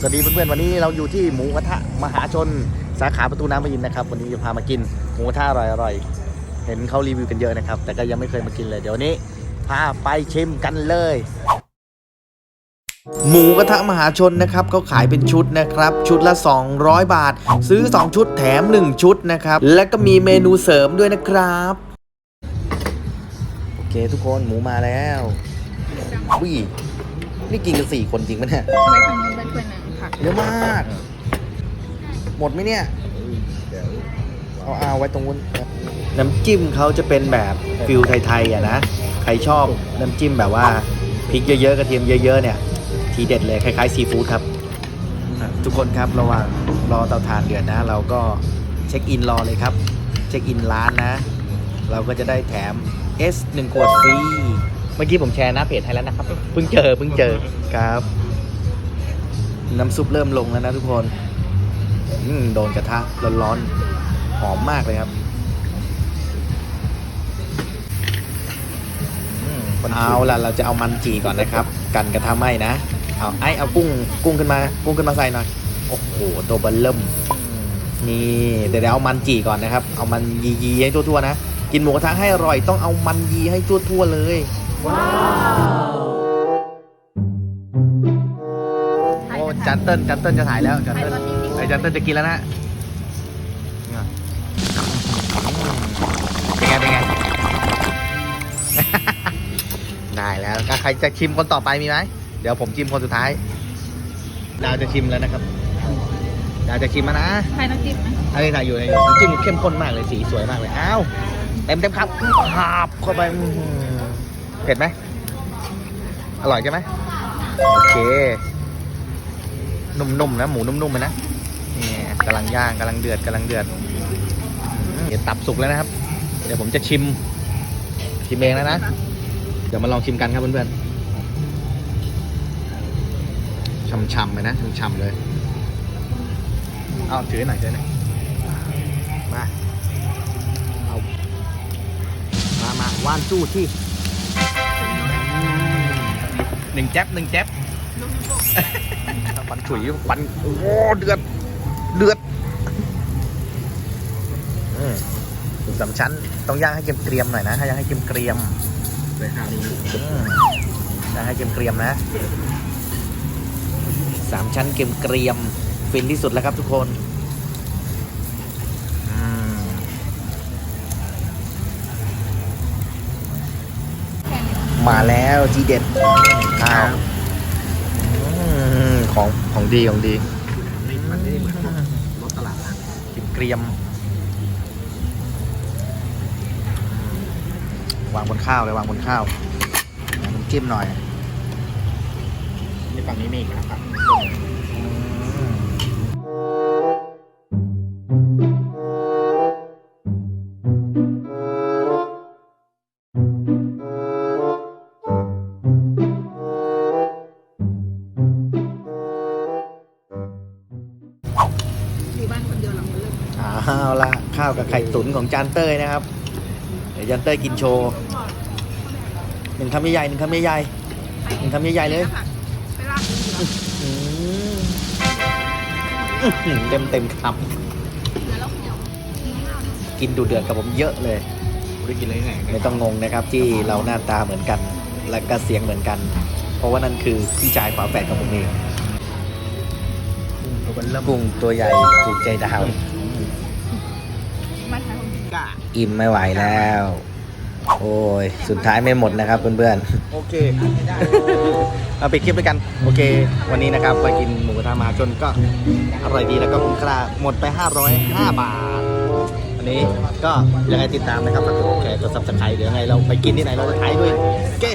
สวัสดีเพื่อนๆวันนี้เราอยู่ที่หมูกระทะมหาชนสาขาประตูน้ำพระอินทร์นะครับ วันนี้จะพามากินหมูกระทะอร่อยๆเห็นเขารีวิวกันเยอะนะครับ แต่ก็ยังไม่เคยมากินเลย เดี๋ยววนนี้พาไปชิมกันเลย หมูกระทะมหาชนนะครับเขาขายเป็นชุดนะครับ ชุดละ 200 บาท ซื้อ 2 ชุดแถม 1 ชุดนะครับ และก็มีเมนูเสริมด้วยนะครับ โอเคทุกคนหมูมาแล้ววินี่กินกันสี่คนจริงไหมเนี่ยไว้ทางนู้นเป็นถ้วยหนึ่งค่ะ เยอะมาก หมดไหมเนี่ย เอาเอาไว้ตรงนู้นน้ำจิ้มเขาจะเป็นแบบฟิลไทยๆอะนะ ใครชอบน้ำจิ้มแบบว่าพริกเยอะๆกระเทียมเยอะๆเนี่ย ทีเด็ดเลยคล้ายๆซีฟู้ดครับ ทุกคนครับระหว่างรอเตาถ่านเดือดนะ เราก็เช็คอินรอเลยครับ เช็คอินร้านนะ เราก็จะได้แถม S 1ขวดฟรี เมื่อกี้ผมแชร์หน้าเพจให้แล้วนะครับ เพิ่งเจอเพิ่งเจอครับ น้ำซุปเริ่มลงแล้วนะทุกคนอืโดนกระทะร้อนๆหอมมากเลยครับเอาล่ะเราจะเอามันจีก่อนนะครับ กันกระทะไหม้นะเอาไอเอากุ้งกุ้งขึ้นมากุ้งขึ้นมาใส่หน่อยโอ้โหตัวเบัลเริ่มนี่เดี๋ยวเดี๋ยวเอามันจีก่อนนะครับ เอามันยียีให้ทั่วๆนะ กินหมูกระทะให้อร่อยต้องเอามันยีให้ทั่วๆเลยโอ้ จันเติ้ลจันเติ้ลจะถ่ายแล้วจันเติ้ลไอ้จันเติ้ลจะกินแล้วนะเป็นไงเป็นไง ได้แล้วอะใครจะชิมคนต่อไปมีไหมเดี๋ยวผมชิมคนสุดท้ายดาวจะชิมแล้วนะครับดาวจะชิมแล้วนะใครน้ำจิ้มไหมอันนี้ถ่ายอยู่ในน้ำจิ้มเข้มข้นมากเลยสีสวยมากเลยอ้าวเต็มเต็มครับหาบเข้าไปอื้อหือเผ็ดไหมอร่อยใช่ไหมโอเค นุ่มๆนะหมูนุ่มๆนะนี่กำลังย่างกำลังเดือดกำลังเดือดเดี๋ยวตับสุกแล้วนะครับ เดี๋ยวผมจะชิม ชิมเองแล้วนะ เดี๋ยวมาลองชิมกันครับเพื่อนๆช่ำๆเลยนะช่ำๆเลยเอาถือหน่อยถือหน่อยมาเอามามาว่านจู้ที่หนึ่งแจ๊บหนึ่งแจ๊บ ควันฉุยควันโอ้เดือดเดือดอืมสามชั้นต้องย่างให้เกรียมๆหน่อยนะถ้าย่างให้เกรียมๆเลยครับย่างให้เกรียมๆนะสามชั้นเกรียมๆฟินที่สุดแล้วครับทุกคนมาแล้วทีเด็ดข้าว ของของดีของดี มันไม่ได้เหมือนพวกรถตลาดนัดกินเกรียม วางบนข้าวเลยวางบนข้าวน้ำจิ้มหน่อยในฝั่งนี้มีอีกนะครับ เอาละข้าวกับไข่ตุ๋นของจานเต้ยนะครับ เดี๋ยวจานเต้ยกินโชว์หนึ่งคำใหญ่ๆหนึ่งคำใหญ่ๆหนึ่งคำใหญ่ๆเลยไปลากดูเหรออืมอื้อหือเต็มเต็มๆคแล้วเราเหี่ยวำกินดูเดือดกับผมเยอะเลยได้กินอะไรไหนไม่ต้องงงนะครับ ที่เราหน้าตาเหมือนกัน และก็เสียงเหมือนกัน เพราะว่านั่นคือพี่ชายฝาแฝดของผมเองตัวมันเริ่มกุ้งตัวใหญ่ถูกใจดาว อิ่มไม่ไหวแล้ว โอ้ย สุดท้ายไม่หมดนะครับเพื่อนโอเคๆเอาไปดคลิปด้วยกัน โอเค วันนี้นะครับไปกินหมูกระทะมหาชนก็อร่อยดีแล้วก็คุ้มค่าหมดไป 505 บาท อันนี้ก็ยังไงติดตามนะครับฝากกดแชร์กดซับสไครต์เดี๋ยวยังไงเราไปกินที่ไหนเราจะถ่ายด้วย โอเค